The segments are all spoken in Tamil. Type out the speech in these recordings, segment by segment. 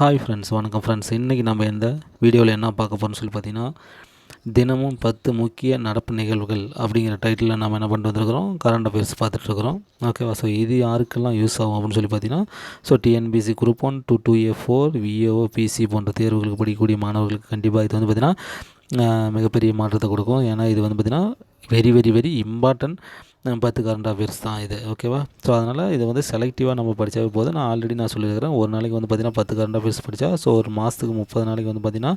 ஹாய் ஃப்ரெண்ட்ஸ் வணக்கம் ஃப்ரெண்ட்ஸ் இன்றைக்கி நம்ம இந்த வீடியோவில் என்ன பார்க்க போகிறோம்னு சொல்லி பார்த்தீங்கன்னா தினமும் பத்து முக்கிய நடப்பு நிகழ்வுகள் அப்படிங்கிற டைட்டிலில் நம்ம என்ன பண்ணிட்டு வந்திருக்கிறோம்? கரண்ட் அஃபேர்ஸ் பார்த்துட்ருக்குறோம் ஓகேவா ஸோ இது யாருக்கெல்லாம் யூஸ் ஆகும் அப்படின்னு சொல்லி பார்த்தீங்கன்னா so TNPSC group one two two A four VAO PC போன்ற தேர்வுகளுக்கு படிக்கக்கூடிய மாணவர்களுக்கு கண்டிப்பாக இது வந்து பார்த்திங்கன்னா மிகப்பெரிய மாற்றத்தை கொடுக்கும். ஏன்னா இது வந்து பார்த்திங்கன்னா வெரி வெரி வெரி இம்பார்ட்டன்ட் பத்து கரண்ட் அஃபேர்ஸ் தான் இது. ஓகேவா ஸோ அதனால் இதை வந்து செலக்டிவாக நம்ம படித்தாவே போதும். நான் ஆல்ரெடி நான் சொல்லியிருக்கிறேன். ஒரு நாளைக்கு வந்து பார்த்திங்கன்னா பத்து கரண்ட் அஃபேர்ஸ் படித்தா ஸோ ஒரு மாதத்துக்கு முப்பது நாளைக்கு வந்து பார்த்திங்கன்னா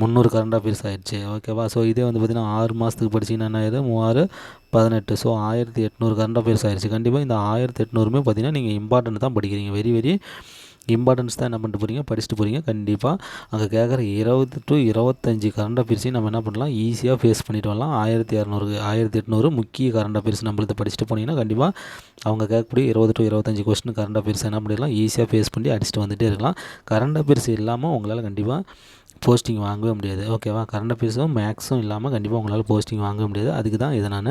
முந்நூறு கரண்ட் அஃபேர்ஸ் ஆகிடுச்சு ஓகேவா ஸோ இதே வந்து பார்த்திங்கன்னா ஆறு மாதத்துக்கு படிச்சிங்கன்னா என்ன ஆயிடுது மூவாறு பதினெட்டு. ஸோ ஆயிரத்தி எட்நூறு கரண்ட் அஃபேர்ஸ் ஆகிடுச்சு கண்டிப்பாக இந்த ஆயிரத்தி எட்நூறுமே பார்த்திங்கன்னா நீங்கள் இம்பார்ட்டன்ட் தான் படிக்கிறீங்க. வெரி வெரி இம்பார்ட்டன்ஸ் தான் என்ன பண்ணிட்டு போகிறீங்க படிச்சுட்டு போகிறீங்க கண்டிப்பாக அங்கே கேட்குற இருபது டு இருபத்தஞ்சி கரண்ட் அஃபேர்ஸையும் நம்ம என்ன பண்ணலாம்? ஈஸியாக ஃபேஸ் பண்ணிட்டு வரலாம். ஆயிரத்தி இரநூறு ஆயிரத்தி எட்நூறு முக்கிய கரண்ட் அஃபேர்ஸ் நம்மளுக்கு படிச்சுட்டு போனீங்கன்னா கண்டிப்பாக அவங்க கேட்கக்கூடிய இருபது டு இருபத்தஞ்சி கொஸ்டின் கரண்ட் அஃபேர்ஸ் என்ன பண்ணிடலாம்? ஈஸியாக ஃபேஸ் பண்ணி அடிச்சுட்டு வந்துகிட்டே இருக்கலாம். கரண்ட் அஃபேர்ஸ் இல்லாமல் உங்களால் கண்டிப்பாக போஸ்டிங் வாங்கவே முடியாது. ஓகேவா கரண்ட் அஃபேர்ஸும் மேக்ஸும் இல்லாமல் கண்டிப்பாக உங்களால் போஸ்டிங் வாங்க முடியாது. அதுக்கு தான் இதை நான்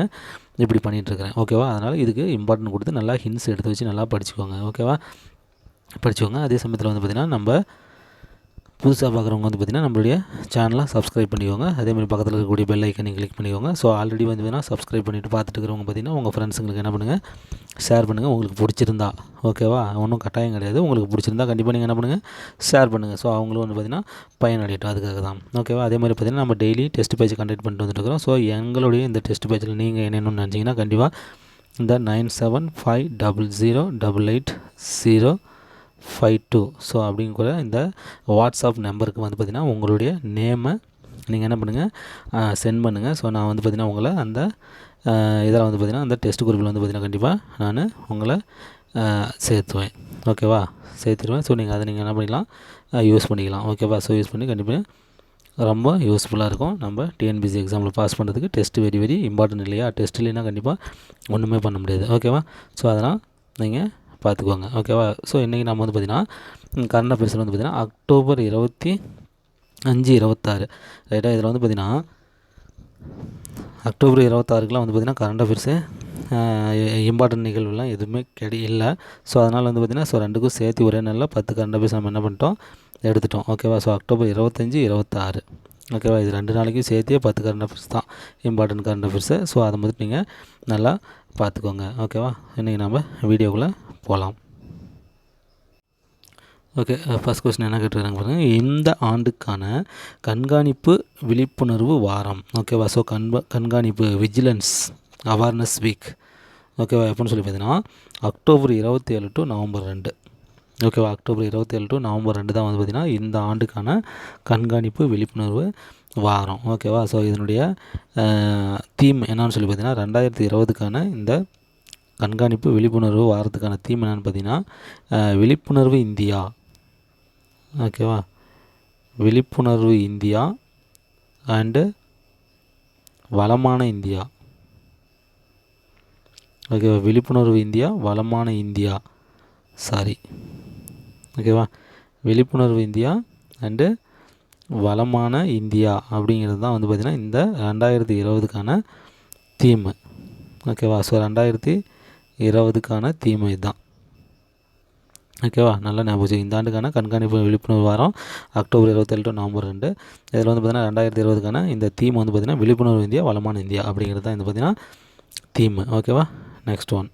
இப்படி பண்ணிகிட்ருக்கிறேன் ஓகேவா அதனால் இதுக்கு இம்பார்ட்டன்ட் கொடுத்து நல்லா ஹின்ஸ் எடுத்து வச்சு நல்லா படிச்சுக்கோங்க. ஓகேவா படிச்சுக்கோங்க அதே சமயத்தில் வந்து பார்த்திங்கன்னா நம்ம புதுசாக பார்க்குறவங்க வந்து பார்த்திங்கன்னா நம்மளுடைய சேனலை சப்ஸ்கிரைப் பண்ணிக்கோங்க. அதேமாதிரி பக்கத்தில் இருக்கக்கூடிய பெல் ஐக்கனை கிளிக் பண்ணிக்கோங்க. ஸோ ஆல்ரெடி வந்து வேணால் சப்ஸ்கிரைப் பண்ணிவிட்டு பார்த்துட்டு இருக்கிறவங்க பார்த்திங்கன்னா உங்கள் ஃப்ரெண்ட்ஸுங்களுக்கு என்ன பண்ணுங்கள் ஷேர் பண்ணுங்கள் உங்களுக்கு பிடிச்சிருந்தா. ஓகேவா ஒன்றும் கட்டாயம் கிடையாது. உங்களுக்கு பிடிச்சிருந்தா கண்டிப்பாக நீங்கள் என்ன பண்ணுங்கள் ஷேர் பண்ணுங்கள் ஸோ அவங்களும் வந்து பார்த்திங்கன்னா பயனடையட்டும். அதுக்காக தான். ஓகேவா அதே மாதிரி பார்த்திங்கன்னா நம்ம டெய்லி டெஸ்ட் பேஜ் கண்டக்ட் பண்ணிட்டு வந்துட்டுருக்கிறோம் ஸோ எங்களுடைய இந்த டெஸ்ட் பேஜில் நீங்கள் என்னென்னு நினச்சிங்கன்னா கண்டிப்பாக இந்த nine seven five double zero double eight zero five two so அப்படிங்கிற இந்த வாட்ஸ்அப் நம்பருக்கு வந்து பார்த்திங்கன்னா உங்களுடைய நேமை நீங்கள் என்ன பண்ணுங்கள் சென்ட் பண்ணுங்கள் ஸோ நான் வந்து பார்த்திங்கன்னா உங்களை அந்த இதில் வந்து பார்த்திங்கன்னா அந்த டெஸ்ட் குரூப்பில் வந்து பார்த்திங்கன்னா கண்டிப்பாக நான் உங்களை சேர்த்துவேன். ஓகேவா சேர்த்துருவேன். ஸோ நீங்கள் அதை நீங்கள் என்ன பண்ணிக்கலாம் யூஸ் பண்ணிக்கலாம். ஓகேவா ஸோ யூஸ் பண்ணி கண்டிப்பாக ரொம்ப யூஸ்ஃபுல்லாக இருக்கும். நம்ம டிஎன்பிசி எக்ஸாமில் பாஸ் பண்ணுறதுக்கு டெஸ்ட் வெரி வெரி இம்பார்ட்டன்ட் இல்லையா? டெஸ்ட் இல்லைன்னா கண்டிப்பாக ஒன்றுமே பண்ண முடியாது. ஓகேவா ஸோ அதெல்லாம் நீங்கள் பார்த்துக்கோங்க. ஓகேவா ஸோ இன்றைக்கி நம்ம வந்து பார்த்திங்கன்னா கரண்ட் அஃபேர்ஸில் வந்து பார்த்திங்கன்னா அக்டோபர் இருபத்தி அஞ்சு இருபத்தாறு. ரைட்டாக இதில் வந்து பார்த்திங்கன்னா அக்டோபர் இருபத்தாறுக்குலாம் வந்து பார்த்திங்கன்னா கரண்ட் அஃபேர்ஸு இம்பார்ட்டன்ட் நிகழ்வுலாம் எதுவுமே கிடை இல்லை. ஸோ அதனால் வந்து பார்த்திங்கன்னா ஸோ ரெண்டுக்கும் சேர்த்து ஒரே நாளில் பத்து கரண்ட் அஃபேர்ஸ் நம்ம என்ன பண்ணிட்டோம்? எடுத்துட்டோம். ஓகேவா ஸோ அக்டோபர் இருபத்தஞ்சி இருபத்தாறு. ஓகேவா இது ரெண்டு நாளைக்கும் சேர்த்தே பத்து கரண்ட் அஃபேர்ஸ் தான். இம்பார்ட்டன்ட் கரண்ட் அஃபேர்ஸு ஸோ அதை மட்டும் நீங்கள் நல்லா பார்த்துக்கோங்க. ஓகேவா இன்றைக்கி நம்ம வீடியோக்குள்ளே போகலாம். ஓகே ஃபஸ்ட் கொஸ்டின் என்ன கேட்டுருக்காங்க பாருங்கள் இந்த ஆண்டுக்கான கண்காணிப்பு விழிப்புணர்வு வாரம். ஓகேவா ஸோ கண்ப கண்காணிப்பு விஜிலன்ஸ் அவேர்னஸ் வீக் ஓகேவா எப்போன்னு சொல்லி பார்த்தீங்கன்னா அக்டோபர் இருபத்தி ஏழு டு நவம்பர் ரெண்டு. ஓகேவா அக்டோபர் இருபத்தி ஏழு டு நவம்பர் ரெண்டு தான் வந்து பார்த்திங்கன்னா இந்த ஆண்டுக்கான கண்காணிப்பு விழிப்புணர்வு வாரம். ஓகேவா ஸோ இதனுடைய uh, தீம் என்னன்னு சொல்லி பார்த்தீங்கன்னா ரெண்டாயிரத்தி இருபதுக்கான இந்த கண்காணிப்பு விழிப்புணர்வு வாரத்துக்கான தீம் என்னென்னு பார்த்தீங்கன்னா விழிப்புணர்வு இந்தியா. ஓகேவா விழிப்புணர்வு இந்தியா அண்டு வளமான இந்தியா. ஓகேவா விழிப்புணர்வு இந்தியா வளமான இந்தியா. சாரி ஓகேவா விழிப்புணர்வு இந்தியா அண்டு வளமான இந்தியா அப்படிங்கிறது தான் வந்து பார்த்திங்கன்னா இந்த ரெண்டாயிரத்தி இருபதுக்கான தீமு ஓகேவா ஸோ ரெண்டாயிரத்தி இருபதுக்கான தீமை தான். ஓகேவா நல்லா ஞாபகம் இந்த ஆண்டுக்கான கண்காணிப்பு விழிப்புணர்வு வாரம் அக்டோபர் இருபத்தேழு டு நவம்பர் ரெண்டு. இதில் வந்து பார்த்திங்கன்னா ரெண்டாயிரத்தி இருபதுக்கான இந்த தீம் வந்து பார்த்திங்கன்னா விழிப்புணர்வு இந்தியா வளமான இந்தியா அப்படிங்கிறது தான் இந்த பார்த்திங்கன்னா தீம். ஓகேவா நெக்ஸ்ட் ஒன்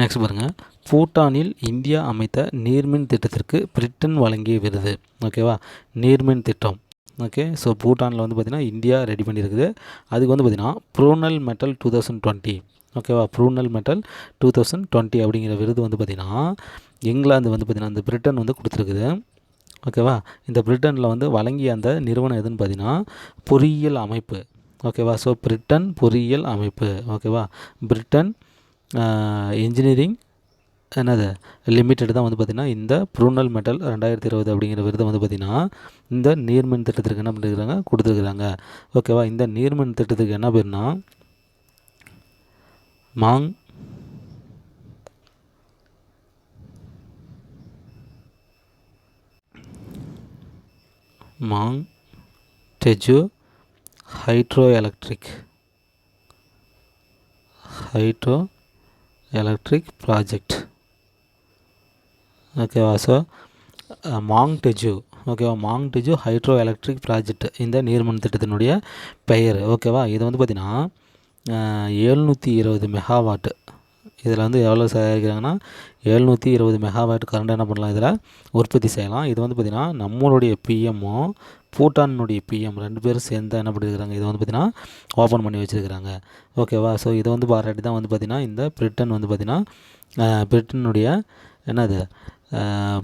நெக்ஸ்ட் பாருங்கள் பூட்டானில் இந்தியா அமைத்த நீர்மின் திட்டத்திற்கு பிரிட்டன் வழங்கிய விருது. ஓகேவா நீர்மின் திட்டம். ஓகே ஸோ பூட்டானில் வந்து பார்த்திங்கன்னா இந்தியா ரெடி பண்ணியிருக்குது அதுக்கு வந்து பார்த்திங்கன்னா Brunel medal two thousand twenty ஓகேவா Brunel medal two thousand twenty அப்படிங்கிற விருது வந்து பார்த்திங்கன்னா இங்கிலாந்து வந்து பார்த்திங்கன்னா அந்த பிரிட்டன் வந்து கொடுத்துருக்குது. ஓகேவா இந்த பிரிட்டனில் வந்து வழங்கிய அந்த நிறுவனம் எதுன்னு பார்த்திங்கன்னா பொறியியல் அமைப்பு. ஓகேவா ஸோ பிரிட்டன் பொறியியல் அமைப்பு. ஓகேவா பிரிட்டன் இன்ஜினியரிங் என்னது லிமிட்டெட் தான் வந்து பார்த்திங்கன்னா இந்த ப்ரூனல் மெட்டல் ரெண்டாயிரத்தி இருபது அப்படிங்கிற விருதை வந்து பார்த்திங்கன்னா இந்த நீர்மின் திட்டத்திற்கு என்ன பண்ணியிருக்கிறாங்க கொடுத்துருக்குறாங்க. ஓகேவா இந்த நீர்மின் திட்டத்துக்கு என்ன பேர்னா Mang Mangdechhu hydroelectric hydroelectric project ஓகேவா ஸோ மாங்டெஜு ஓகேவா மாங்டெஜு ஹைட்ரோ எலக்ட்ரிக் ப்ராஜெக்ட் இந்த நீர்மின் திட்டத்தினுடைய பெயர். ஓகேவா இது வந்து பார்த்திங்கன்னா எழுநூற்றி uh, இருபது மெகாவாட்டு இதில் வந்து எவ்வளோ சேகரிக்கிறாங்கன்னா எழுநூற்றி இருபது மெகாவாட் கரண்ட் என்ன பண்ணலாம்? இதில் உற்பத்தி செய்யலாம். இது வந்து பார்த்திங்கன்னா நம்மளுடைய பிஎம்மும் பூட்டானுடைய பிஎம் ரெண்டு பேரும் சேர்ந்து என்ன பண்ணியிருக்கிறாங்க இதை வந்து பார்த்திங்கன்னா ஓப்பன் பண்ணி வச்சுருக்கிறாங்க. ஓகேவா ஸோ இதை வந்து பாராட்டி தான் வந்து பார்த்திங்கன்னா இந்த பிரிட்டன் வந்து பார்த்திங்கன்னா uh, பிரிட்டனுடைய என்னது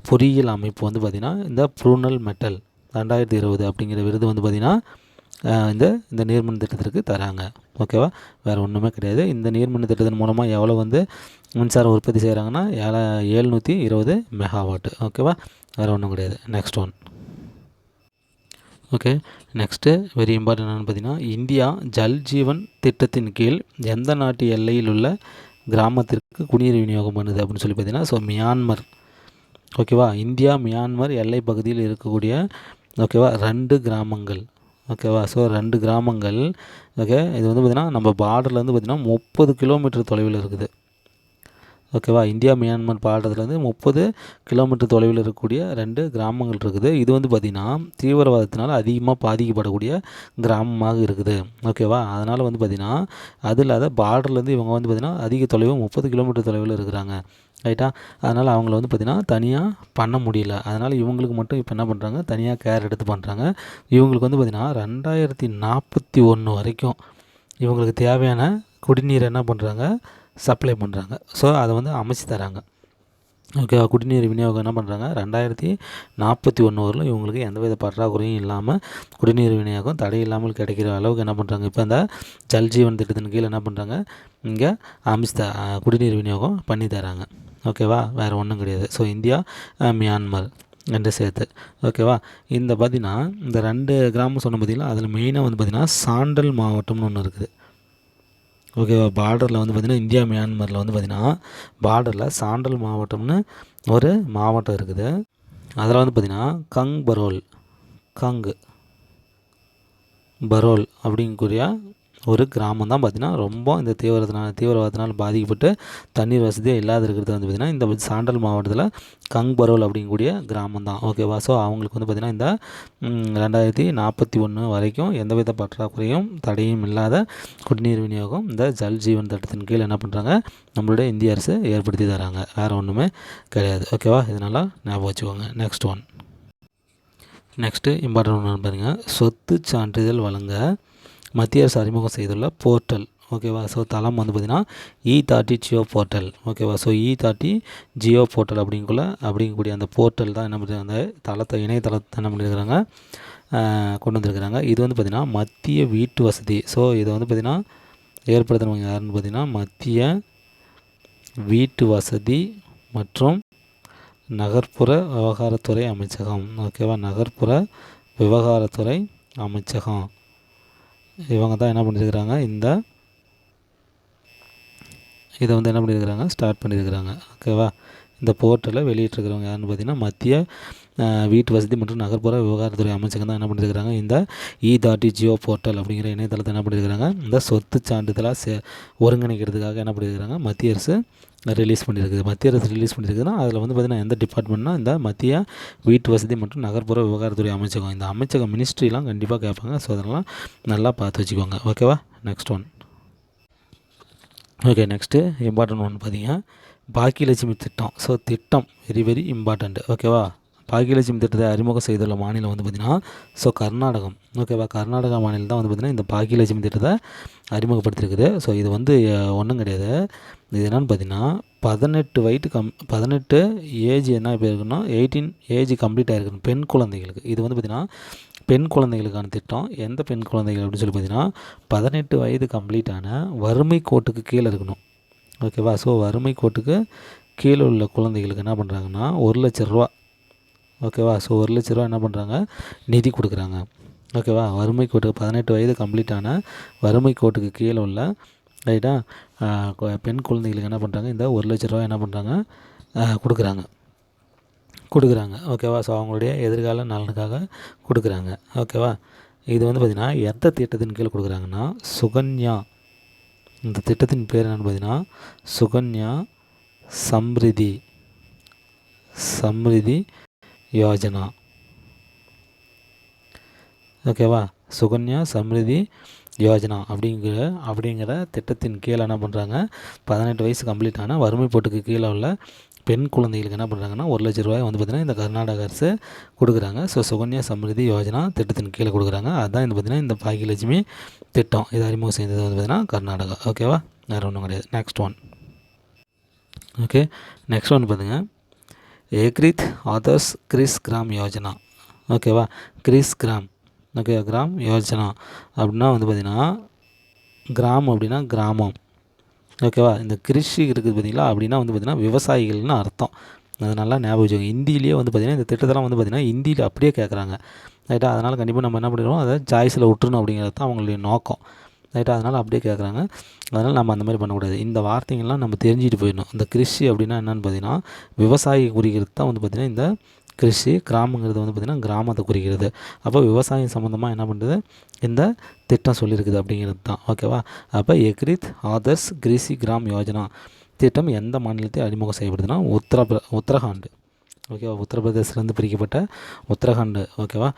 பொறியியல் அமைப்பு வந்து பார்த்திங்கன்னா இந்த ப்ரூனல் மெட்டல் ரெண்டாயிரத்தி இருபது அப்படிங்கிற விருது வந்து பார்த்திங்கன்னா இந்த இந்த நீர்மின் திட்டத்திற்கு தராங்க. ஓகேவா? வேறு ஒன்றுமே கிடையாது. இந்த நீர்மின் திட்டத்தின் மூலமாக எவ்வளோ வந்து மின்சாரம் உற்பத்தி செய்கிறாங்கன்னா ஏழ ஏழ்நூற்றி இருபது மெகாவாட்டு. ஓகேவா? வேறு ஒன்றும் கிடையாது. Next one okay. Next very important என்னென்னு பார்த்தீங்கன்னா இந்தியா ஜல் ஜீவன் திட்டத்தின் கீழ் எந்த நாட்டு எல்லையில் உள்ள கிராமத்திற்கு குடிநீர் விநியோகம் பண்ணுது அப்படின்னு சொல்லி பார்த்தீங்கன்னா ஸோ மியான்மர் ஓகேவா இந்தியா மியான்மர் எல்லை பகுதியில் இருக்கக்கூடிய ஓகேவா ரெண்டு கிராமங்கள். ஓகேவா ஸோ ரெண்டு கிராமங்கள் ஓகே இது வந்து பார்த்திங்கன்னா நம்ம பார்டர்லேருந்து பார்த்திங்கன்னா முப்பது கிலோமீட்டர் தொலைவில் இருக்குது. ஓகேவா இந்தியா மியான்மர் பாடுறதுலேருந்து முப்பது கிலோமீட்டர் தொலைவில் இருக்கக்கூடிய ரெண்டு கிராமங்கள் இருக்குது. இது வந்து பார்த்திங்கன்னா தீவிரவாதத்தினால் அதிகமாக பாதிக்கப்படக்கூடிய கிராமமாக இருக்குது. ஓகேவா அதனால் வந்து பார்த்திங்கன்னா அது இல்லாத பார்டர்லேருந்து இவங்க வந்து பார்த்திங்கன்னா அதிக தொலைவு முப்பது கிலோமீட்டர் தொலைவில் இருக்கிறாங்க. ரைட்டா? அதனால் அவங்கள வந்து பார்த்திங்கன்னா தனியாக பண்ண முடியல. அதனால் இவங்களுக்கு மட்டும் இப்போ என்ன பண்ணுறாங்க தனியாக கேர் எடுத்து பண்ணுறாங்க இவங்களுக்கு வந்து பார்த்திங்கன்னா ரெண்டாயிரத்தி நாற்பத்தி ஒன்று வரைக்கும் இவங்களுக்கு தேவையான குடிநீர் என்ன பண்ணுறாங்க சப்ளை பண்ணுறாங்க ஸோ அதை வந்து அமைச்சு தராங்க. ஓகே குடிநீர் விநியோகம் என்ன பண்ணுறாங்க ரெண்டாயிரத்தி நாற்பத்தி ஒன்று வரலும் இவங்களுக்கு எந்தவித பற்றாக்குறையும் இல்லாமல் குடிநீர் விநியோகம் தடை இல்லாமல் கிடைக்கிற அளவுக்கு என்ன பண்ணுறாங்க இப்போ இந்த ஜல்ஜீவன் திட்டத்தின் கீழே என்ன பண்ணுறாங்க இங்கே அமைச்சு த குடிநீர் விநியோகம் பண்ணி தராங்க. ஓகேவா வேறு ஒன்றும் கிடையாது. ஸோ இந்தியா மியான்மர் ரெண்டு சேர்த்து. ஓகேவா இந்த பார்த்திங்கன்னா இந்த ரெண்டு கிராமம் சொன்ன பார்த்திங்கன்னா அதில் மெயினாக வந்து பார்த்திங்கன்னா சாண்டல் மாவட்டம்னு ஒன்று இருக்குது. ஓகேவா பார்டரில் வந்து பார்த்திங்கன்னா இந்தியா மியான்மரில் வந்து பார்த்திங்கன்னா பார்டரில் சாண்டல் மாவட்டம்னு ஒரு மாவட்டம் இருக்குது. அதில் வந்து பார்த்திங்கன்னா கங் பரோல். கங்கு. பரோல் அப்படிங்கக்கூடிய ஒரு கிராமம் தான் பார்த்திங்கன்னா ரொம்ப இந்த தீவிரத்தினால் தீவிரவாதத்தினால் பாதிக்கப்பட்டு தண்ணீர் வசதியாக இல்லாத இருக்கிறது வந்து பார்த்திங்கன்னா இந்த சாண்டல் மாவட்டத்தில் கங் பரோல் அப்படிங்கக்கூடிய கிராமம் தான். ஓகேவா ஸோ அவங்களுக்கு வந்து பார்த்திங்கன்னா இந்த ரெண்டாயிரத்தி நாற்பத்தி ஒன்று வரைக்கும் எந்தவித பற்றாக்குறையும் தடையும் இல்லாத குடிநீர் விநியோகம் இந்த ஜல் ஜீவன் திட்டத்தின் கீழ் என்ன பண்ணுறாங்க நம்மளுடைய இந்திய அரசு ஏற்படுத்தி தராங்க. வேறு ஒன்றுமே கிடையாது. ஓகேவா இதனால் ஞாபகம் வச்சுக்கோங்க. நெக்ஸ்ட் ஒன் நெக்ஸ்ட்டு இம்பார்ட்டன்ட் ஒன்று பாருங்கள் சொத்து சான்றிதழ் வழங்க மத்திய அரசு அறிமுகம் செய்துள்ள போர்ட்டல். ஓகேவா ஸோ தளம் வந்து பார்த்திங்கன்னா E e thirty geo portal. ஓகேவா so E thirty geo portal அப்படிங்குள்ள அப்படிங்கக்கூடிய அந்த போர்ட்டல் தான் என்ன பண்ணுறாங்க அந்த தளத்தை இணையதளத்தை என்ன பண்ணியிருக்கிறாங்க கொண்டு வந்திருக்கிறாங்க இது வந்து பார்த்திங்கன்னா மத்திய வீட்டு வசதி. ஸோ இதை வந்து பார்த்திங்கன்னா ஏற்படுத்தினவங்க யாருன்னு பார்த்திங்கன்னா மத்திய வீட்டு வசதி மற்றும் நகர்ப்புற விவகாரத்துறை அமைச்சகம். ஓகேவா நகர்ப்புற விவகாரத்துறை அமைச்சகம். இவங்க தான் என்ன பண்ணியிருக்கிறாங்க இந்த இதை வந்து என்ன பண்ணியிருக்கிறாங்க ஸ்டார்ட் பண்ணியிருக்கிறாங்க ஓகேவா இந்த போர்ட்டலை வெளியிட்டிருக்கிறவங்க யாருன்னு பார்த்தீங்கன்னா மத்திய வீட்டு வசதி மற்றும் நகர்ப்புற விவகாரத்துறை அமைச்சகம் தான் என்ன பண்ணியிருக்கிறாங்க இந்த இ தாட்டி ஜியோ போர்ட்டல் அப்படிங்கிற இணையதளத்தை என்ன பண்ணியிருக்கிறாங்க இந்த சொத்து சான்றிதழாக சே ஒருங்கிணைக்கிறதுக்காக என்ன பண்ணியிருக்கிறாங்க மத்திய அரசு ரிலீஸ் பண்ணியிருக்குது மத்திய அரசு ரிலீஸ் பண்ணியிருக்குதுன்னா அதில் வந்து பார்த்திங்கன்னா எந்த டிபார்ட்மெண்ட்னா இந்த மத்திய வீட்டு வசதி மற்றும் நகர்ப்புற விவகாரத்துறை அமைச்சகம். இந்த அமைச்சகம் மினிஸ்ட்ரிலாம் கண்டிப்பாக கேட்பாங்க ஸோ அதெல்லாம் நல்லா பார்த்து வச்சுக்கோங்க ஓகேவா next one okay next important ஒன்று பார்த்தீங்கன்னா பாக்கியலட்சுமி திட்டம். ஸோ திட்டம் வெரி வெரி இம்பார்ட்டண்ட்டு ஓகேவா பாக்கியலட்சுமி திட்டத்தை அறிமுகம் செய்துள்ள மாநிலம் வந்து பார்த்திங்கன்னா ஸோ கர்நாடகம். ஓகேவா கர்நாடகா மாநிலம் தான் வந்து பார்த்திங்கன்னா இந்த பாக்கியலட்சுமி திட்டத்தை அறிமுகப்படுத்தியிருக்குது ஸோ இது வந்து ஒன்றும் கிடையாது. இது என்னென்னு பார்த்தீங்கன்னா பதினெட்டு வயது கம் பதினெட்டு ஏஜ் என்ன இப்போ இருக்குன்னா எயிட்டீன் ஏஜ் கம்ப்ளீட் ஆகிருக்கு பெண் குழந்தைகளுக்கு. இது வந்து பார்த்திங்கன்னா பெண் குழந்தைகளுக்கான திட்டம். எந்த பெண் குழந்தைகள் அப்படின்னு சொல்லி பார்த்தீங்கன்னா பதினெட்டு வயது கம்ப்ளீட்டான வறுமை கோட்டுக்கு கீழே இருக்கணும். ஓகேவா ஸோ வறுமை கோட்டுக்கு கீழே உள்ள குழந்தைகளுக்கு என்ன பண்ணுறாங்கன்னா ஒரு லட்ச ரூபா ஓகேவா ஸோ ஒரு லட்ச ரூபா என்ன பண்ணுறாங்க நிதி கொடுக்குறாங்க. ஓகேவா வறுமை கோட்டுக்கு பதினெட்டு வயது கம்ப்ளீட்டான வறுமை கோட்டுக்கு கீழே உள்ள ரைட்டா பெண் குழந்தைகளுக்கு என்ன பண்ணுறாங்க இந்த ஒரு லட்ச ரூபா என்ன பண்ணுறாங்க கொடுக்குறாங்க. கொடுக்குறாங்க. ஓகேவா ஸோ அவங்களுடைய எதிர்கால நலனுக்காக கொடுக்குறாங்க. ஓகேவா இது வந்து பார்த்திங்கன்னா எந்த திட்டத்தின் கீழே கொடுக்குறாங்கன்னா சுகன்யா இந்த திட்டத்தின் பேர் என்னென்னு பார்த்தீங்கன்னா சுகன்யா சம்ரிதி. சம்ரிதி யோஜனா ஓகேவா சுகன்யா சம்ரிதி யோஜனா அப்படிங்கிற அப்படிங்கிற திட்டத்தின் கீழே என்ன பண்ணுறாங்க பதினெட்டு வயசு கம்ப்ளீட் ஆனால் வறுமை போட்டுக்கு கீழே உள்ள பெண் குழந்தைகளுக்கு என்ன பண்ணுறாங்கன்னா ஒரு லட்ச ரூபாய் வந்து பார்த்திங்கன்னா இந்த கர்நாடக அரசு கொடுக்குறாங்க. ஸோ சுகன்யா சம்ரிதி யோஜனா திட்டத்தின் கீழே கொடுக்குறாங்க. அதுதான் இந்த பார்த்திங்கன்னா இந்த பாகியலட்சுமி திட்டம். இது அறிமுகம் செய்தது வந்து பார்த்திங்கன்னா கர்நாடகா. ஓகேவா வேறு ஒன்றும் கிடையாது. Next one okay next one பார்த்துங்க ஏக்ரித் ஆதர்ஸ் கிரிஸ் கிராம் யோஜனா ஓகேவா கிரிஸ் கிராம் ஓகே கிராம் யோஜனா அப்படின்னா வந்து பார்த்திங்கன்னா கிராம் அப்படின்னா கிராமம் ஓகேவா இந்த கிருஷி இருக்குது பார்த்திங்களா அப்படின்னா வந்து பார்த்திங்கன்னா விவசாயிகள்னு அர்த்தம் அது நல்லா ஞாபகம் வச்சுக்கோங்க ஹிந்திலேயே வந்து பார்த்திங்கன்னா இந்த திட்டத்தெல்லாம் வந்து பார்த்திங்கன்னா ஹிந்தியில் அப்படியே கேட்குறாங்க ரைட்டா அதனால் கண்டிப்பாக நம்ம என்ன பண்ணிடுவோம் அதை சாய்ஸில் விட்டுருணும் அப்படிங்கிறது தான் அவங்களுடைய நோக்கம் ரைட்டாக அதனால் அப்படியே கேட்குறாங்க அதனால் நம்ம அந்த மாதிரி பண்ணக்கூடாது. இந்த வார்த்தைங்கள்லாம் நம்ம தெரிஞ்சுட்டு போயிடணும். இந்த கிருஷி அப்படின்னா என்னென்னு பார்த்தீங்கன்னா விவசாயி குறிக்கிறது தான் வந்து பார்த்திங்கன்னா இந்த கிருஷி கிராமங்கிறது வந்து பார்த்திங்கன்னா கிராமத்தை குறிக்கிறது. அப்போ விவசாயம் சம்மந்தமாக என்ன பண்ணுறது இந்த திட்டம் சொல்லியிருக்குது அப்படிங்கிறது தான். ஓகேவா அப்போ எக்ரித் ஆதர்ஸ் கிரிசி கிராம் யோஜனா திட்டம் எந்த மாநிலத்தை அறிமுகம் செய்யப்படுதுன்னா உத்தரப்பிர உத்தரகாண்டு. ஓகேவா உத்தரப்பிரதேசிலேருந்து பிரிக்கப்பட்ட உத்தரகாண்டு. ஓகேவா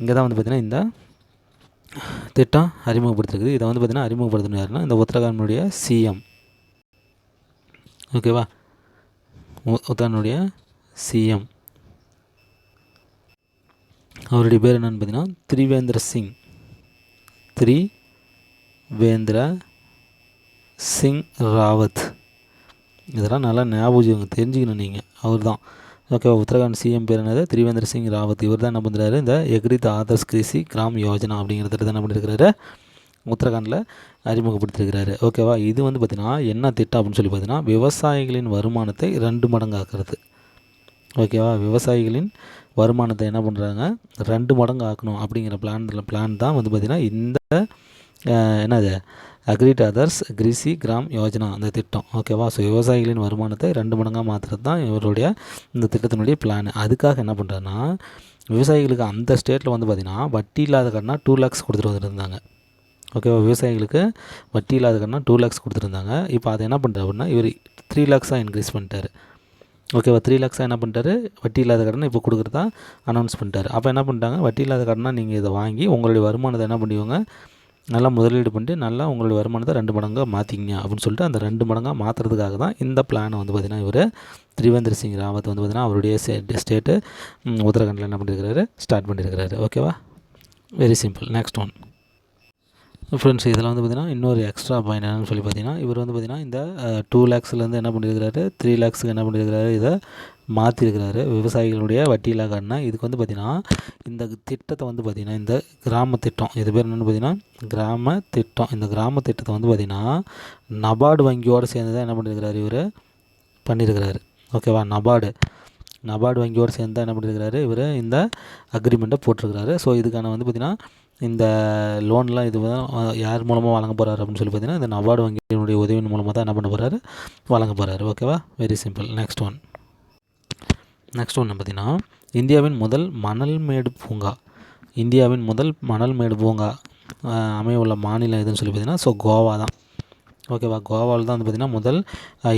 இங்கே தான் வந்து பார்த்திங்கன்னா இந்த திட்டம் அறிமுகப்படுத்திருக்குது. இதை வந்து பார்த்திங்கன்னா அறிமுகப்படுத்தணும் யாருன்னா இந்த உத்தரகாண்டுடைய சிஎம் ஓகேவா உத்தரகாண்டுடைய சிஎம் அவருடைய பேர் என்னென்னு பார்த்தீங்கன்னா திரிவேந்திர சிங். திரிவேந்திர சிங் ராவத். இதெல்லாம் நல்லா ஞாபகம் தெரிஞ்சுக்கணும் நீங்கள் அவர் தான் ஓகே உத்தரகாண்ட் சிஎம் பேர் என்னது? திரிவேந்திர சிங் ராவத். இவர் தான் என்ன பண்ணுறாரு இந்த எக்ரித் ஆதர்ஸ் கிருஷி கிராம் யோஜனா அப்படிங்கிறது திட்டத்தை என்ன பண்ணியிருக்கிறாரு உத்தரகாண்டில் அறிமுகப்படுத்தியிருக்கிறாரு ஓகேவா இது வந்து பார்த்திங்கன்னா என்ன திட்டம் அப்படின்னு சொல்லி பார்த்தீங்கன்னா விவசாயிகளின் வருமானத்தை ரெண்டு மடங்காக்குறது. ஓகேவா விவசாயிகளின் வருமானத்தை என்ன பண்ணுறாங்க ரெண்டு மடங்கு ஆக்கணும் அப்படிங்கிற பிளான் பிளான் தான் வந்து பார்த்திங்கன்னா இந்த என்னது? அக்ரிட் அதர்ஸ் கிரிசி கிராம் யோஜனா அந்த திட்டம். ஓகேவா ஸோ விவசாயிகளின் வருமானத்தை ரெண்டு மடங்காக மாற்றுறது தான் இவருடைய இந்த திட்டத்தினுடைய பிளான் அதுக்காக என்ன பண்ணுறாருன்னா விவசாயிகளுக்கு அந்த ஸ்டேட்டில் வந்து பார்த்திங்கன்னா வட்டி இல்லாத கடனா டூ லேக்ஸ் கொடுத்துட்டு வந்துருந்தாங்க. ஓகேவா விவசாயிகளுக்கு வட்டி இல்லாத கடனா டூ லேக்ஸ் கொடுத்துருந்தாங்க. இப்போ அதை என்ன பண்ணுறாரு அப்படின்னா இவர் த்ரீ லேக்ஸாக இன்க்ரீஸ் பண்ணிட்டார். ஓகேவா த்ரீ லேக்ஸாக என்ன பண்ணிட்டாரு? வட்டி இல்லாத கடனை இப்போ கொடுக்குறதா அனௌன்ஸ் பண்ணிட்டாரு. அப்போ என்ன பண்ணிட்டாங்க? வட்டி இல்லாத கடனாக நீங்கள் இதை வாங்கி உங்களுடைய வருமானத்தை என்ன பண்ணுவீங்க நல்லா முதலீடு பண்ணிட்டு நல்லா உங்களுடைய வருமானத்தை ரெண்டு மடங்காக மாற்றிங்க அப்படின்னு சொல்லிட்டு அந்த ரெண்டு மடங்காக மாற்றுறதுக்காக தான் இந்த பிளானை வந்து பார்த்திங்கன்னா இவர் திரிவேந்திர சிங் ராவத் வந்து பார்த்திங்கன்னா அவருடைய ஸ்டேட்டு உத்தரகாண்டில் என்ன பண்ணியிருக்கிறாரு ஸ்டார்ட் பண்ணியிருக்கிறாரு ஓகேவா very simple next one friends இதில் வந்து பார்த்திங்கன்னா இன்னொரு எக்ஸ்ட்ரா பாயிண்ட் என்னென்னு சொல்லி பார்த்தீங்கன்னா இவர் வந்து பார்த்திங்கன்னா இந்த டூ லேக்ஸ்லேருந்து என்ன பண்ணியிருக்கிறாரு? த்ரீ லேக்ஸுக்கு என்ன பண்ணியிருக்கிறாரு? இதை மாற்றிருக்கிறாரு விவசாயிகளுடைய வட்டியில்லா கடனை இதுக்கு வந்து பார்த்திங்கன்னா இந்த திட்டத்தை வந்து பார்த்திங்கன்னா இந்த கிராம திட்டம் இது பேர் என்னென்னு பார்த்திங்கன்னா கிராம திட்டம். இந்த கிராம திட்டத்தை வந்து பார்த்திங்கன்னா நபார்டு வங்கியோடு சேர்ந்து தான் என்ன பண்ணியிருக்கிறாரு இவர்? பண்ணியிருக்கிறாரு. ஓகேவா நபார்டு. நபார்டு வங்கியோடு சேர்ந்து தான் என்ன பண்ணியிருக்கிறாரு? இவர் இந்த அக்ரிமெண்ட்டை போட்டிருக்கிறாரு. ஸோ இதுக்கான வந்து பார்த்திங்கன்னா இந்த லோன்லாம் இது யார் மூலமாக வழங்க போகிறாரு அப்படின்னு சொல்லி பார்த்தீங்கன்னா இந்த நபார்டு வங்கியினுடைய உதவியின் மூலமாக தான் என்ன பண்ண போகிறாரு வழங்க போகிறாரு ஓகேவா very simple next one next ஒன்று பார்த்தீங்கன்னா இந்தியாவின் முதல் மணல் மேடு பூங்கா. இந்தியாவின் முதல் மணல் மேடு பூங்கா அமைய உள்ள மாநிலம் எதுன்னு சொல்லி பார்த்தீங்கன்னா ஸோ கோவா தான் ஓகேவா கோவாவில் தான் வந்து பார்த்திங்கன்னா முதல்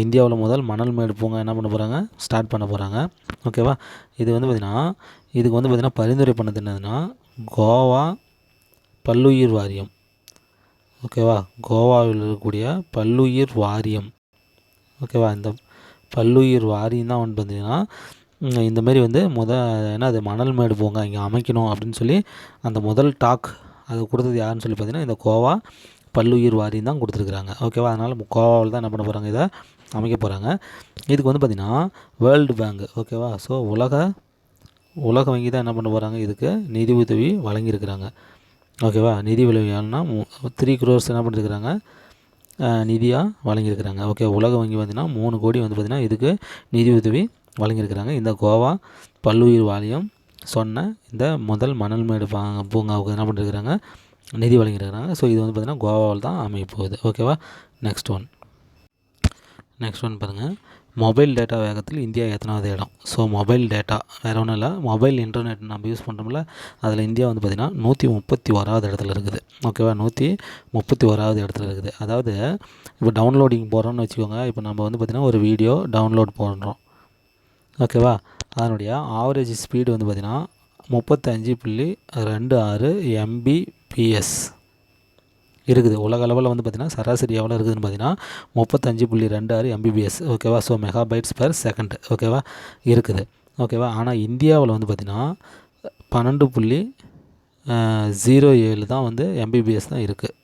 இந்தியாவில் முதல் மணல் மேடு பூங்கா என்ன பண்ண போகிறாங்க ஸ்டார்ட் பண்ண போகிறாங்க ஓகேவா இது வந்து பார்த்திங்கன்னா இதுக்கு வந்து பார்த்திங்கன்னா பரிந்துரை பண்ணது என்னதுன்னா கோவா பல்லுயிர் வாரியம். ஓகேவா கோவாவில் இருக்கக்கூடிய பல்லுயிர் வாரியம். ஓகேவா இந்த பல்லுயிர் வாரியம் தான் வந்து பார்த்தீங்கன்னா இந்தமாரி வந்து முத ஏன்னா அது மணல் மேடு போங்க இங்கே அமைக்கணும் அப்படின்னு சொல்லி அந்த முதல் டாக் அது கொடுத்தது யாருன்னு சொல்லி பார்த்தீங்கன்னா இந்த கோவா பல்லுயிர் வாரியம் தான் கொடுத்துருக்குறாங்க. ஓகேவா அதனால் கோவாவில் தான் என்ன பண்ண போகிறாங்க இதை அமைக்க போகிறாங்க இதுக்கு வந்து பார்த்திங்கன்னா வேர்ல்டு பேங்க் ஓகேவா ஸோ உலக உலக வங்கி தான் என்ன பண்ண போகிறாங்க இதுக்கு நிதி உதவி வழங்கியிருக்கிறாங்க. ஓகேவா? நிதி விளைவுனா த்ரீ க்ரோர்ஸ் என்ன பண்ணியிருக்கிறாங்க நிதியாக வழங்கியிருக்கிறாங்க. ஓகே உலக வங்கி பார்த்தீங்கன்னா மூணு கோடி வந்து பார்த்திங்கன்னா இதுக்கு நிதி உதவி வழங்கியிருக்கிறாங்க. இந்த கோவா பல்லுயிர் வாரியம் சொன்ன இந்த முதல் மணல் மேடு பூங்காவுக்கு என்ன பண்ணியிருக்கிறாங்க நிதி வழங்கியிருக்கிறாங்க. ஸோ இது வந்து பார்த்திங்கன்னா கோவாவில் தான் அமைய போகுது. ஓகேவா? நெக்ஸ்ட் ஒன் நெக்ஸ்ட் ஒன் பாருங்கள் மொபைல் டேட்டா வேகத்தில் இந்தியா எத்தனாவது இடம்? ஸோ மொபைல் டேட்டா வேறு ஒன்றும் இல்லை. மொபைல் இன்டர்நெட் நம்ம யூஸ் பண்ணுறோம்ல அதில் இந்தியா வந்து பார்த்திங்கன்னா நூற்றி முப்பத்தி ஓராவது இடத்துல இருக்குது. ஓகேவா நூற்றி முப்பத்தி ஓராவது இடத்துல இருக்குது. அதாவது இப்போ டவுன்லோடிங் போகிறோம்னு வச்சுக்கோங்க. இப்போ நம்ம வந்து பார்த்திங்கன்னா ஒரு வீடியோ டவுன்லோட் பண்ணுறோம் ஓகேவா அதனுடைய ஆவரேஜ் ஸ்பீடு வந்து பார்த்திங்கன்னா முப்பத்தஞ்சு புள்ளி ரெண்டு ஆறு எம்பிபிஎஸ் இருக்குது. உலக அளவில் வந்து பார்த்திங்கன்னா சராசரி எவ்வளோ இருக்குதுன்னு பார்த்தீங்கன்னா முப்பத்தஞ்சு புள்ளி ரெண்டு ஆறு எம்பிபிஎஸ் ஓகேவா ஸோ மெகாபைட்ஸ் பர் செகண்ட் ஓகேவா இருக்குது. ஓகேவா ஆனால் இந்தியாவில் வந்து பார்த்திங்கன்னா பன்னெண்டு புள்ளி ஜீரோ ஏழு தான் வந்து எம்பிபிஎஸ் தான் இருக்குது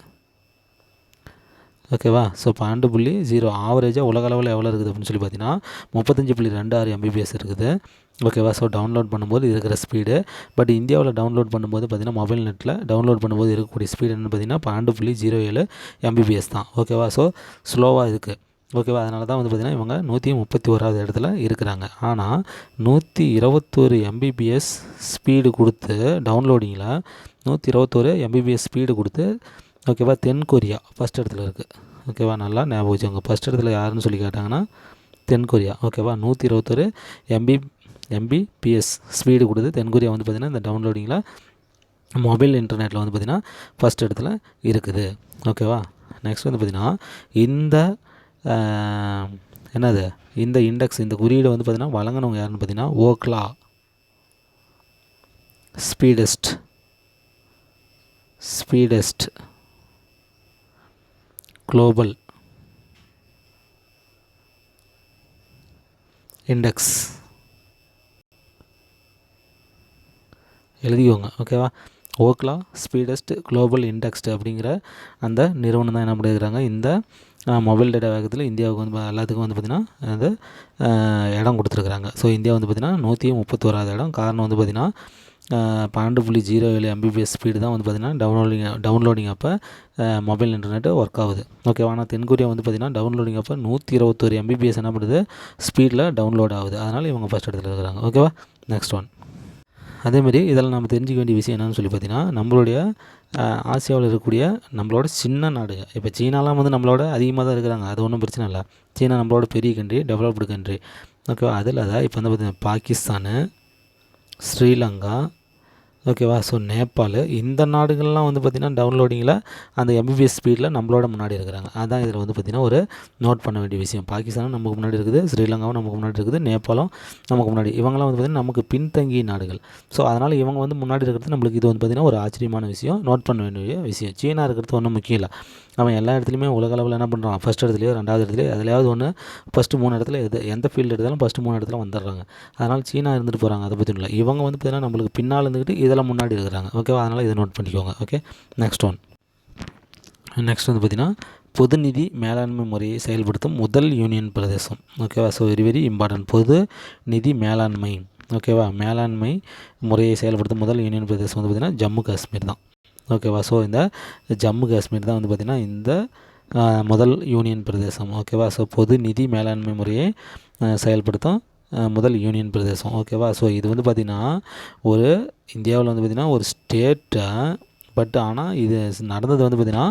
ஓகேவா? ஸோ பன்னெண்டு புள்ளி ஜீரோ ஆவரேஜாக உலக அளவில் எவ்வளோ இருக்குது அப்படின்னு சொல்லி பார்த்தீங்கன்னா முப்பத்தஞ்சு புள்ளி ரெண்டு ஆறு எம்பிபிஎஸ் இருக்குது. ஓகேவா? ஸோ டவுன்லோட் பண்ணும்போது இருக்கிற ஸ்பீடு பட் இந்தியாவில் டவுன்லோட் பண்ணும்போது பார்த்திங்கன்னா மொபைல் நெட்டில் டவுன்லோட் பண்ணும்போது இருக்கக்கூடிய ஸ்பீடு என்னென்னு பார்த்தீங்கன்னா பன்னெண்டு புள்ளி ஜீரோ ஏழு எம்பிபிஎஸ் தான். ஓகேவா? ஸோ ஸ்லோவாக இருக்குது ஓகேவா? அதனால தான் வந்து பார்த்திங்கன்னா இவங்க நூற்றி முப்பத்தி ஓராவது இடத்துல இருக்கிறாங்க. ஆனால் நூற்றி இருபத்தோரு எம்பிபிஎஸ் ஸ்பீடு கொடுத்து டவுன்லோடிங்கில் நூற்றி இருபத்தோரு எம்பிபிஎஸ் ஸ்பீடு கொடுத்து ஓகேவா? தென் கொரியா ஃபஸ்ட் இடத்துல இருக்குது ஓகேவா? நல்லா ஞாபகம் வச்சுக்கோங்க ஃபஸ்ட் இடத்துல யாருன்னு சொல்லி கேட்டாங்கன்னா தென் கொரியா. ஓகேவா? நூற்றி இருபத்தொரு எம்பி எம்பிபிஎஸ் ஸ்பீடு கொடுத்து தென்கொரியா வந்து பார்த்திங்கன்னா இந்த டவுன்லோடிங்கில் மொபைல் இன்டர்நெட்டில் வந்து பார்த்திங்கன்னா ஃபஸ்ட் இடத்துல இருக்குது. ஓகேவா? நெக்ஸ்ட் வந்து பார்த்திங்கன்னா இந்த என்னது? இந்த இண்டெக்ஸ் இந்த குறியீடு வந்து பார்த்திங்கன்னா வழங்கினவங்க யாருன்னு பார்த்தீங்கன்னா Ookla Speedtest Speedtest global index எழுதிக்கோங்க ஓகேவா ஓக்லா ஸ்பீடஸ்ட் குளோபல் இண்டெக்ஸ்ட் அப்படிங்கிற அந்த நிறுவனம் தான் என்ன பண்ணியிருக்கிறாங்க இந்த மொபைல் டேட்டா வேகத்தில் இந்தியாவுக்கு வந்து எல்லாத்துக்கும் வந்து பார்த்திங்கன்னா அந்த இடம் கொடுத்துருக்குறாங்க. ஸோ இந்தியா வந்து பார்த்திங்கன்னா நூற்றி முப்பத்தோராது இடம். காரணம் வந்து பார்த்திங்கன்னா பன்னெண்டு புள்ளி ஜீரோ ஏழு எம்பிபிஎஸ் ஸ்பீடு தான் வந்து பார்த்திங்கன்னா டவுன்லோடிங் டவுன்லோடிங் அப்போ மொபைல் இன்டர்நெட்டு ஒர்க் ஆகுது. ஓகேவா ஆனால் தென்கொரியா வந்து பார்த்திங்கன்னா டவுன்லோடிங் அப்போ நூற்றி இருபத்தொரு எம்பிபிஎஸ் என்ன பண்ணுது? ஸ்பீடில் டவுன்லோட் ஆகுது. அதனால் இவங்க ஃபஸ்ட் இடத்துல இருக்கிறாங்க. ஓகேவா நெக்ஸ்ட் ஒன் அதேமாரி இதில் நம்ம தெரிஞ்சிக்க வேண்டிய விஷயம் என்னென்னு சொல்லி பார்த்திங்கன்னா நம்மளுடைய ஆசியாவில் இருக்கக்கூடிய நம்மளோட சின்ன நாடு இப்போ சீனாலாம் வந்து நம்மளோட அதிகமாக தான் இருக்கிறாங்க. அது ஒன்றும் பிரச்சனை இல்லை. சீனா நம்மளோட பெரிய கண்ட்ரி டெவலப்டு கண்ட்ரி ஓகேவா அதில் தான் இப்போ வந்து பார்த்திங்கன்னா பாகிஸ்தானு శ్రీలంక ஓகேவா ஸோ நேபாள் இந்த நாடுகள்லாம் வந்து பார்த்திங்கன்னா டவுன்லோடிங்கில் அந்த எம்பிபிஎஸ் ஸ்பீடில் நம்மளோட முன்னாடி இருக்கிறாங்க. அதான் இதில் வந்து பார்த்திங்கன்னா ஒரு நோட் பண்ண வேண்டிய விஷயம். பாகிஸ்தானும் நமக்கு முன்னாடி இருக்குது ஸ்ரீலங்காவும் நமக்கு முன்னாடி இருக்குது நேபாளும் நமக்கு முன்னாடி. இவங்களாம் வந்து பார்த்திங்கன்னா நமக்கு பின்தங்கிய நாடுகள். ஸோ அதனால் இவங்க வந்து முன்னாடி இருக்கிறது நம்மளுக்கு இது வந்து பார்த்திங்கன்னா ஒரு ஆச்சரியமான விஷயம். நோட் பண்ண வேண்டிய விஷயம். சீனா இருக்கிறது ஒன்றும் முக்கியம் இல்லை. அவன் எல்லா இடத்துலையுமே உலக அளவில் என்ன பண்ணுறான் ஃபஸ்ட் இடத்துலையோ ரெண்டாவது இடத்துலையோ எதுலையாவது ஒன்று ஃபஸ்ட்டு மூணு இடத்துல எது எந்த ஃபீல்டு எடுத்தாலும் ஃபஸ்ட்டு மூணு இடத்துல வந்துடுறாங்க. அதனால் சீனா இருந்துட்டு போகிறாங்க அதை பற்றி இல்லை. இவங்க வந்து பார்த்திங்கன்னா நம்மளுக்கு பின்னால் இருந்துக்கிட்டு இதெல்லாம் முன்னாடி இருக்கிறாங்க. ஓகேவா அதனால் இதை நோட் பண்ணிக்கோங்க. ஓகே நெக்ஸ்ட் ஒன் நெக்ஸ்ட் வந்து பார்த்திங்கன்னா பொது நிதி மேலாண்மை முறையை செயல்படுத்தும் முதல் யூனியன் பிரதேசம். ஓகேவா ஸோ வெரி வெரி இம்பார்ட்டன்ட் பொது நிதி மேலாண்மை. ஓகேவா மேலாண்மை முறையை செயல்படுத்தும் முதல் யூனியன் பிரதேசம் வந்து பார்த்திங்கன்னா ஜம்மு காஷ்மீர் தான். ஓகேவா ஸோ இந்த ஜம்மு காஷ்மீர் தான் வந்து பார்த்திங்கன்னா இந்த முதல் யூனியன் பிரதேசம். ஓகேவா ஸோ பொது நிதி மேலாண்மை முறையை செயல்படுத்தும் முதல் யூனியன் பிரதேசம். ஓகேவா ஸோ இது வந்து பார்த்திங்கன்னா ஒரு இந்தியாவில் வந்து பார்த்திங்கன்னா ஒரு ஸ்டேட்டை பட் ஆனால் இது நடந்தது வந்து பார்த்திங்கன்னா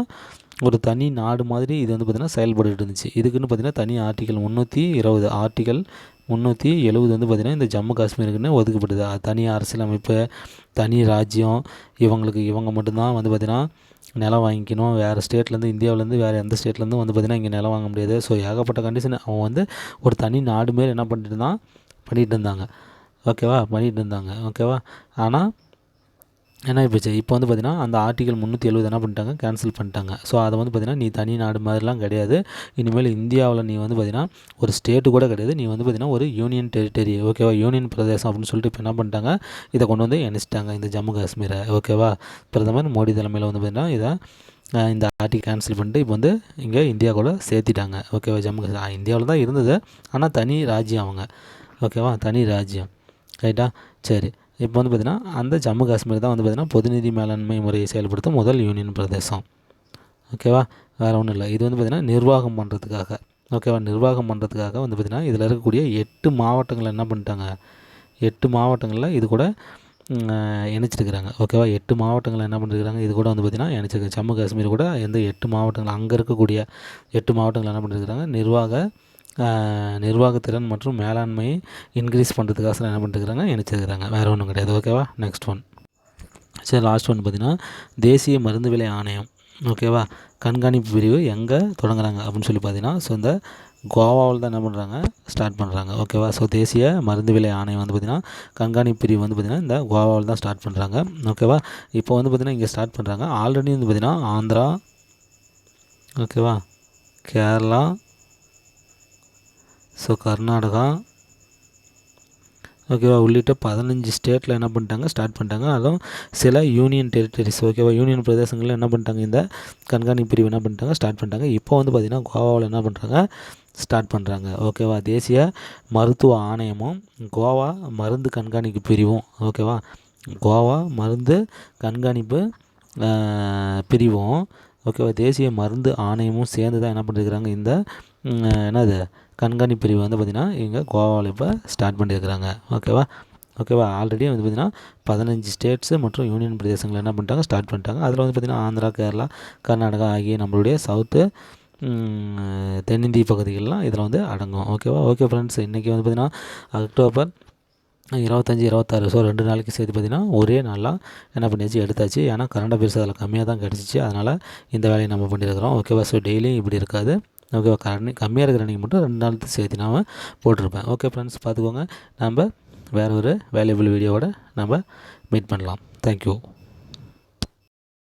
ஒரு தனி நாடு மாதிரி இது வந்து பார்த்திங்கன்னா செயல்பட்டுட்டு இருந்துச்சு. இதுக்குன்னு பார்த்திங்கன்னா தனி ஆர்டிக்கல் முந்நூற்றி இருபது ஆர்டிக்கல் முந்நூற்றி எழுபது வந்து பார்த்திங்கன்னா இந்த ஜம்மு காஷ்மீருக்குன்னு ஒதுக்கப்படுது தனி அரசியலமைப்பு தனி ராஜ்யம் இவங்களுக்கு இவங்க மட்டும்தான் வந்து பார்த்திங்கன்னா நிலம் வாங்கிக்கணும். வேறு ஸ்டேட்லேருந்து இந்தியாவிலேருந்து வேறு எந்த ஸ்டேட்லேருந்து வந்து பார்த்திங்கன்னா இங்கே நிலம் வாங்க முடியாது. ஸோ ஏகப்பட்ட கண்டிஷன் அவன் வந்து ஒரு தனி நாடு மாரி என்ன பண்ணிட்டு இருந்தான் பண்ணிகிட்டு இருந்தாங்க. ஓகேவா? பண்ணிகிட்டு இருந்தாங்க. ஓகேவா? ஆனால் என்ன போச்சு இப்போ வந்து பார்த்திங்கன்னா அந்த ஆர்டிகல் முந்நூற்றி எழுபது என்ன பண்ணிட்டாங்க? கேன்சல் பண்ணிட்டாங்க. ஸோ அதை வந்து பார்த்திங்கன்னா நீ தனி நாடு மாதிரிலாம் கிடையாது. இனிமேல் இந்தியாவில் நீ வந்து பார்த்திங்கன்னா ஒரு ஸ்டேட்டு கூட கிடையாது. நீ வந்து பார்த்திங்கன்னா ஒரு யூனியன் டெரிட்டரி ஓகேவா? யூனியன் பிரதேசம் அப்படின்னு சொல்லிட்டு இப்போ என்ன பண்ணிட்டாங்க? இதை கொண்டு வந்து இணைச்சிட்டாங்க இந்த ஜம்மு காஷ்மீரை. ஓகேவா? பிரதமர் மோடி தலைமையில் வந்து பார்த்திங்கன்னா இதை இந்த ஆர்டி கேன்சல் பண்ணிட்டு இப்போ வந்து இங்கே இந்தியா கூட சேர்த்திட்டாங்க. ஓகேவா? ஜம்மு காஷ்மீர். இந்தியாவில் தான் இருந்தது. ஆனால் தனி ராஜ்யம் அவங்க. ஓகேவா? தனி ராஜ்யம். ரைட்டா? சரி. இப்போ வந்து பார்த்திங்கன்னா அந்த ஜம்மு காஷ்மீர் தான் வந்து பார்த்திங்கன்னா பொதுநிதி மேலாண்மை முறையை செயல்படுத்தும் முதல் யூனியன் பிரதேசம். ஓகேவா வேறு ஒன்றும் இல்லை. இது வந்து பார்த்திங்கன்னா நிர்வாகம் பண்ணுறதுக்காக ஓகேவா நிர்வாகம் பண்ணுறதுக்காக வந்து பார்த்திங்கன்னா இதில் இருக்கக்கூடிய எட்டு மாவட்டங்கள் என்ன பண்ணிட்டாங்க? எட்டு மாவட்டங்களில் இது கூட இணைச்சிருக்கிறாங்க. ஓகேவா எட்டு மாவட்டங்கள் என்ன பண்ணிருக்கிறாங்க? இது கூட வந்து பார்த்திங்கன்னா இணைச்சிருக்காங்க ஜம்மு காஷ்மீர் கூட எந்த எட்டு மாவட்டங்கள் அங்கே இருக்கக்கூடிய எட்டு மாவட்டங்கள் என்ன பண்ணிருக்கிறாங்க? நிர்வாக நிர்வாகத்திறன் மற்றும் மேலாண்மையை இன்க்ரீஸ் பண்ணுறதுக்காக என்ன பண்ணிருக்கிறாங்க இணைச்சிருக்கிறாங்க. வேறு ஒன்றும் கிடையாது. ஓகேவா நெக்ஸ்ட் ஒன் சரி லாஸ்ட் ஒன் பார்த்திங்கன்னா தேசிய மருந்து விலை ஆணையம். ஓகேவா கண்காணிப்பு பிரிவு எங்கே தொடங்குறாங்க அப்படின்னு சொல்லி பார்த்தீங்கன்னா ஸோ இந்த கோவாவில் தான் என்ன பண்ணுறாங்க ஸ்டார்ட் பண்ணுறாங்க ஓகேவா ஸோ தேசிய மருந்து விலை ஆணையம் வந்து பார்த்திங்கன்னா கண்காணிப்பு பிரிவு வந்து பார்த்திங்கன்னா இந்த கோவாவில் தான் ஸ்டார்ட் பண்ணுறாங்க ஓகேவா இப்போ வந்து பார்த்திங்கன்னா இங்கே ஸ்டார்ட் பண்ணுறாங்க ஆல்ரெடி வந்து பார்த்திங்கன்னா ஆந்திரா ஓகேவா கேரளா ஸோ கர்நாடகா ஓகேவா உள்ளிட்ட பதினஞ்சு ஸ்டேட்டில் என்ன பண்ணிட்டாங்க? ஸ்டார்ட் பண்ணிட்டாங்க. அதுவும் சில யூனியன் டெரிட்டரிஸ் ஓகேவா யூனியன் பிரதேசங்களில் என்ன பண்ணிட்டாங்க? இந்த கண்காணிப்பு பிரிவு என்ன பண்ணிட்டாங்க? ஸ்டார்ட் பண்ணிட்டாங்க. இப்போ வந்து பார்த்திங்கன்னா கோவாவில் என்ன பண்ணுறாங்க ஸ்டார்ட் பண்ணுறாங்க ஓகேவா தேசிய மருத்துவ ஆணையமும் கோவா மருந்து கண்காணிப்பு பிரிவும் ஓகேவா கோவா மருந்து கண்காணிப்பு பிரிவும் ஓகேவா தேசிய மருந்து ஆணையமும் சேர்ந்து தான் என்ன பண்ணிருக்கிறாங்க? இந்த என்னது? கண்காணி பிரிவு வந்து பார்த்திங்கன்னா இங்கே கோவாவில் இப்போ ஸ்டார்ட் பண்ணியிருக்கிறாங்க. ஓகேவா ஓகேவா ஆல்ரெடி வந்து பார்த்திங்கன்னா பதினஞ்சு ஸ்டேட்ஸு மற்றும் யூனியன் பிரதேசங்கள் என்ன பண்ணிட்டாங்க? ஸ்டார்ட் பண்ணிட்டாங்க. அதில் வந்து பார்த்திங்கன்னா ஆந்திரா கேரளா கர்நாடகா ஆகிய நம்மளுடைய சவுத்து தென்னிந்திய பகுதிகள்லாம் இதில் வந்து அடங்கும். ஓகேவா ஓகே ஃப்ரெண்ட்ஸ் இன்றைக்கி வந்து பார்த்திங்கன்னா அக்டோபர் இருபத்தஞ்சி இருபத்தாறு ஸோ ரெண்டு நாளைக்கு சேர்த்து பார்த்திங்கன்னா ஒரே நாளாக என்ன பண்ணியாச்சு? எடுத்தாச்சு. ஏன்னா கரண்ட் அஃபேர்ஸ் அதில் கம்மியாக தான் கிடச்சிச்சு. அதனால் இந்த வேலையை நம்ம பண்ணியிருக்கிறோம். ஓகேவா ஸோ டெய்லியும் இப்படி இருக்காது. ஓகேவா கரண்ட் கம்மியாக இருக்கிற அன்றைக்கி மட்டும் ரெண்டு நாளுக்கு சேர்த்து நான் போட்டிருப்பேன். ஓகே ஃப்ரெண்ட்ஸ் பார்த்துக்கோங்க. நம்ம வேறு ஒரு வேல்யூபிள் வீடியோவோட நம்ம மீட் பண்ணலாம். தேங்க்யூ